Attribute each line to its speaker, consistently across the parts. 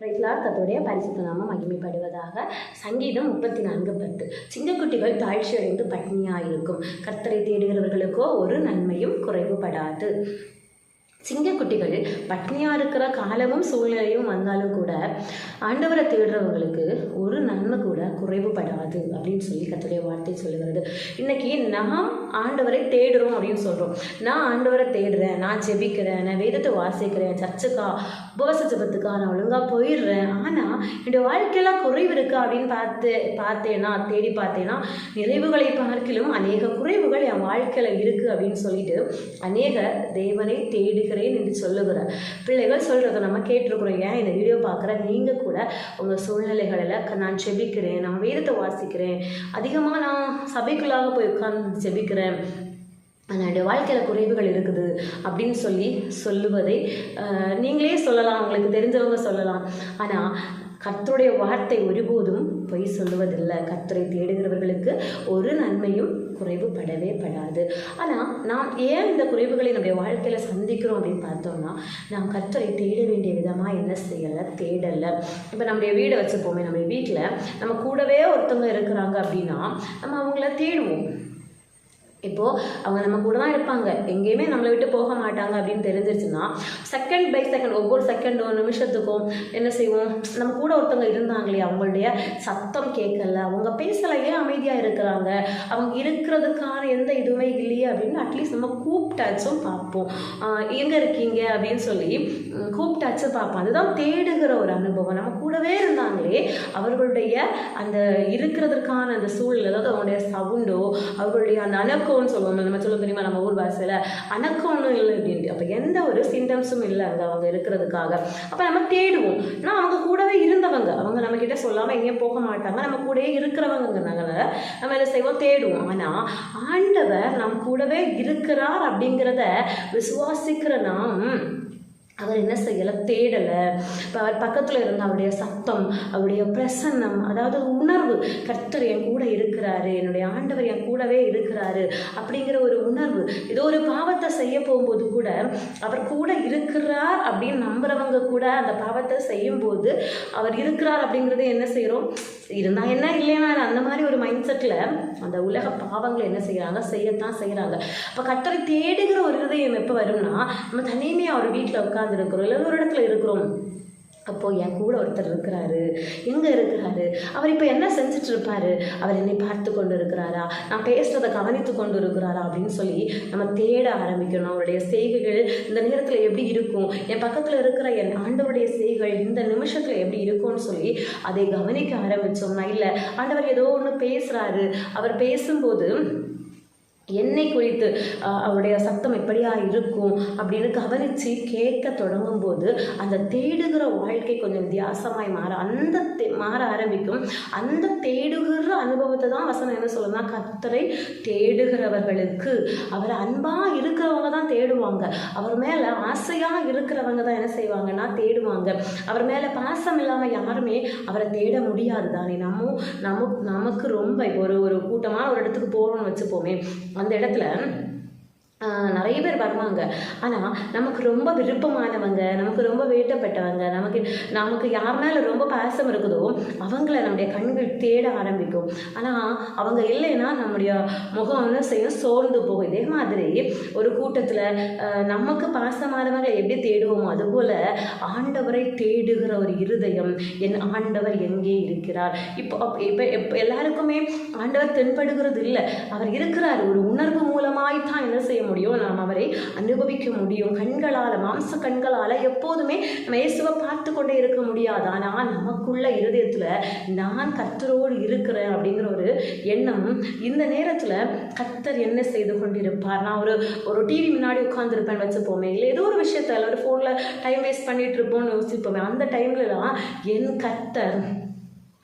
Speaker 1: பிரைஸ்லார் கத்தோடைய பரிசுத்த நாமம் மகிமைப்படுவதாக சங்கீதம் முப்பத்தி நான்கு பத்து. சிங்கக்குட்டிகள் தாழ்ச்சியடைந்து பட்னியாயிருக்கும். கர்த்தரை தேடுகிறவர்களுக்கோ ஒரு நன்மையும் குறைவுபடாது. சிங்கக்குட்டிகள் பட்னியாக இருக்கிற காலமும் சூழ்நிலையும் வந்தாலும் கூட ஆண்டவரை தேடுறவங்களுக்கு ஒரு நன்மை கூட குறைவுபடாது அப்படின்னு சொல்லி கத்துடைய வார்த்தை சொல்லுகிறது. இன்னைக்கு நாம் ஆண்டவரை தேடுறோம் அப்படின்னு சொல்கிறோம் நான் ஆண்டவரை தேடுறேன் நான் ஜெபிக்கிறேன் நான் வேதத்தை வாசிக்கிறேன் சர்ச்சுக்கா உபவாச ஜபத்துக்கா நான் ஒழுங்காக போயிடுறேன். ஆனால் என்னுடைய வாழ்க்கையெல்லாம் குறைவு இருக்கா அப்படின்னு பார்த்து பார்த்தேன்னா தேடி பார்த்தேன்னா நிறைவுகளை பார்க்கிலும் அநேக குறைவுகள் என் வாழ்க்கையில் இருக்குது அப்படின்னு சொல்லிட்டு அநேக தேவனை தேடுகிற இருக்கிறேன் என்று சொல்லுகிற பிள்ளைகள் சொல்கிறத நம்ம கேட்டிருக்கிறோம். ஏன் இந்த வீடியோ பார்க்குற? நீங்கள் கூட உங்கள் சூழ்நிலைகளில் க- நான் ஜெபிக்கிறேன் நான் வேதத்தை வாசிக்கிறேன். அதிகமாக நான் சபைக்குள்ளாக போய் உட்கார்ந்து ஜெபிக்கிறேன் என்னுடைய வாழ்க்கையில் குறைவுகள் இருக்குது அப்படின்னு சொல்லி சொல்லுவதை நீங்களே சொல்லலாம். உங்களுக்கு தெரிஞ்சவங்க சொல்லலாம். ஆனால் கர்த்தருடைய வார்த்தை ஒருபோதும் பொய் சொல்லுவதில்லை. கர்த்தரை தேடுகிறவர்களுக்கு ஒரு நன்மையும் குறைவுபடவே படாது. ஆனால் நாம் ஏன் இந்த குறைவுகளை நம்முடைய வாழ்க்கையில் சந்திக்கிறோம் அப்படின்னு பார்த்தோம்னா நாம் கர்த்தரை தேட வேண்டிய விதமாக என்ன செய்யலை தேடலை. இப்போ நம்முடைய வீடை வச்சுப்போமே நம்ம வீட்டில் நம்ம கூடவே ஒருத்தவங்க இருக்கிறாங்க அப்படின்னா நம்ம அவங்கள தேடுவோம். இப்போது அவங்க நம்ம கூட தான் இருப்பாங்க. எங்கேயுமே நம்மளை விட்டு போக மாட்டாங்க அப்படின்னு தெரிஞ்சிருச்சுன்னா செகண்ட் பை செகண்ட் ஒவ்வொரு செகண்ட் ஒரு நிமிஷத்துக்கும் என்ன செய்வோம்? நம்ம கூட ஒருத்தவங்க இருந்தாங்களே அவங்களுடைய சத்தம் கேட்கல அவங்க பேசல ஏன் அமைதியாக இருக்கிறாங்க? அவங்க இருக்கிறதுக்கான எந்த இதுவுமே இல்லையே அப்படின்னு அட்லீஸ்ட் நம்ம கூப்பிட்டாச்சும் பார்ப்போம். எங்கே இருக்கீங்க? அப்படின்னு சொல்லி கூப்பிட்டாச்சும் பார்ப்போம். அதுதான் தேடுகிற ஒரு அனுபவம். நம்ம கூடவே இருந்தாங்களே அவர்களுடைய அந்த இருக்கிறதுக்கான அந்த சூழல் அதாவது அவங்களுடைய சவுண்டோ அவர்களுடைய அந்த அணக்கம்னு சொல்லுவோம் நம்ம சொல்ல தெரியுமா நம்ம ஊர் பாசையில் அணக்கம்னு இல்லை அப்படின்ட்டு அப்போ எந்த ஒரு சிம்டம்ஸும் இல்லை அங்கே அவங்க இருக்கிறதுக்காக. அப்போ நம்ம தேடுவோம். ஆனால் அவங்க கூடவே இருந்தவங்க அவங்க நம்ம கிட்ட சொல்லாமல் எங்கேயும் போக மாட்டாங்க. நம்ம கூடயே இருக்கிறவங்கனால நம்ம என்ன செய்வோம் தேடுவோம். ஆனால் ஆண்டவர் நம் கூடவே இருக்கிறார் அப்படிங்கிறத விசுவாசிக்கிற நாம் அவர் என்ன செய்யலை? தேடலை. இப்போ அவர் பக்கத்தில் இருந்த அவருடைய சத்தம் அவருடைய பிரசன்னம் அதாவது உணர்வு கர்த்தர் என் கூட இருக்கிறாரு என்னுடைய ஆண்டவர் என் கூடவே இருக்கிறாரு அப்படிங்கிற ஒரு உணர்வு ஏதோ ஒரு பாவத்தை செய்ய போகும்போது கூட அவர் கூட இருக்கிறார் அப்படின்னு நம்புறவங்க கூட அந்த பாவத்தை செய்யும்போது அவர் இருக்கிறார் அப்படிங்கிறத என்ன செய்கிறோம் இருந்தால் என்ன இல்லைன்னா அந்த மாதிரி ஒரு மைண்ட் செட்டில் அந்த உலக பாவங்களை என்ன செய்கிறாங்க செய்யத்தான் செய்கிறாங்க அப்போ கட்டளை தேடுகிற ஒரு இதயம் எப்போ வரும்னா நம்ம தனிமையாக ஒரு வீட்டில் உட்காந்துருக்கிறோம் இல்லை ஒரு இடத்துல இருக்கிறோம். அப்போது என் கூட ஒருத்தர் இருக்கிறாரு எங்கே இருக்கிறாரு. அவர் இப்போ என்ன செஞ்சுட்டு இருப்பாரு அவர் என்னை பார்த்து கொண்டு இருக்கிறாரா நான் பேசுகிறத கவனித்து கொண்டு இருக்கிறாரா அப்படின்னு சொல்லி நம்ம தேட ஆரம்பிக்கணும். அவருடைய செய்கைகள் இந்த நேரத்தில் எப்படி இருக்கும்? என் பக்கத்தில் இருக்கிற என் ஆண்டவருடைய செய்கைகள் இந்த நிமிஷத்தில் எப்படி இருக்கும்னு சொல்லி அதை கவனிக்க ஆரம்பித்தோம்னா இல்லை ஆண்டவர் ஏதோ ஒன்று பேசுகிறாரு அவர் பேசும்போது என்னை குறித்து அவருடைய சத்தம் எப்படியா இருக்கும் அப்படின்னு கவனித்து கேட்க தொடங்கும் போது அந்த தேடுகிற வாழ்க்கை கொஞ்சம் வித்தியாசமாய் மாற அந்த தே- மாற ஆரம்பிக்கும். அந்த தேடுகிற அனுபவத்தை தான் வசனம் என்ன சொல்லுன்னா கத்தரை தேடுகிறவர்களுக்கு அவர் அன்பாக இருக்கிறவங்க தான் தேடுவாங்க. அவர் மேலே ஆசையாக இருக்கிறவங்க தான் என்ன செய்வாங்கன்னா தேடுவாங்க. அவர் மேலே பாசம் இல்லாமல் யாருமே அவரை தேட முடியாது தானே. நம்ம நமக்கு நமக்கு ரொம்ப இப்போ ஒரு ஒரு கூட்டமாக ஒரு இடத்துக்கு போகிறோம்னு வச்சுப்போமே. அந்த இடத்துல நிறைய பேர் வருவாங்க. ஆனால் நமக்கு ரொம்ப விருப்பமானவங்க நமக்கு ரொம்ப வேட்டப்பட்டவங்க நமக்கு நமக்கு யார் மேலே ரொம்ப பாசம் இருக்குதோ அவங்கள நம்முடைய கண்கள் தேட ஆரம்பிக்கும். ஆனால் அவங்க இல்லைன்னா நம்முடைய முகம் வந்து செய்யும் சோர்ந்து போகும். இதே மாதிரி ஒரு கூட்டத்தில் நமக்கு பாசமானவங்களை எப்படி தேடுவோமோ அதுபோல் ஆண்டவரை தேடுகிற ஒரு இருதயம் என் ஆண்டவர் எங்கே இருக்கிறார்? இப்போ அப்- இப்போ இப்போ எல்லாருக்குமே ஆண்டவர் தென்படுகிறது இல்லை அவர் இருக்கிறார். ஒரு உணர்வு மூலமாய் தான் என்ன செய்ய முடியும் நாம் அவரை அனுபவிக்க முடியும். கண்களால் மாம்ச கண்களால் எப்போதுமே நம்ம இயேசுவை பார்த்து கொண்டே இருக்க முடியாது. ஆனால் நமக்குள்ள இருதயத்தில் நான் கர்த்தரோடு இருக்கிறேன் அப்படிங்கிற ஒரு எண்ணம் இந்த நேரத்தில் கர்த்தர் என்ன செய்து கொண்டிருப்பார்? நான் ஒரு ஒரு டிவி முன்னாடி உட்காந்துருப்பேன் வச்சுப்போமே. இல்லை ஏதோ ஒரு விஷயத்தில் ஒரு ஃபோனில் டைம் வேஸ்ட் பண்ணிகிட்டு இருப்போம்னு யோசிப்போமே. அந்த டைம்லலாம் என் கர்த்தர்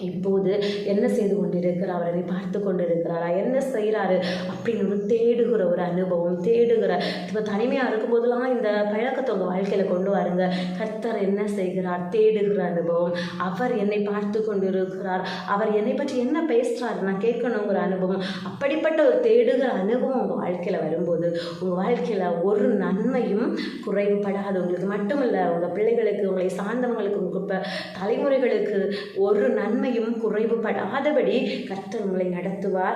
Speaker 1: இப்போது என்ன செய்து கொண்டிருக்கிறார்? அவரை பார்த்து கொண்டிருக்கிறாரா? என்ன செய்கிறாரு? அப்படின்னு ஒரு தேடுகிற ஒரு அனுபவம் தேடுகிற. இப்போ தனிமையாக இருக்கும்போதெல்லாம் இந்த பழக்கத்தை உங்கள் வாழ்க்கையில் கொண்டு வாருங்க. கர்த்தர் என்ன செய்கிறார்? தேடுகிற அனுபவம். அவர் என்னை பார்த்து கொண்டிருக்கிறார். அவர் என்னை பற்றி என்ன பேசுகிறாரு நான் கேட்கணுங்கிற அனுபவம். அப்படிப்பட்ட ஒரு தேடுகிற அனுபவம் உங்கள் வாழ்க்கையில் வரும்போது உங்கள் வாழ்க்கையில் ஒரு நன்மையும் குறைவுபடாது. உங்களுக்கு மட்டுமல்ல உங்கள் பிள்ளைகளுக்கு உங்களை சார்ந்தவங்களுக்கு உங்கள் தலைமுறைகளுக்கு ஒரு நன்மை நன்மையும் குறைவுபடாதபடி கர்த்தர் உங்களை நடத்துவார்.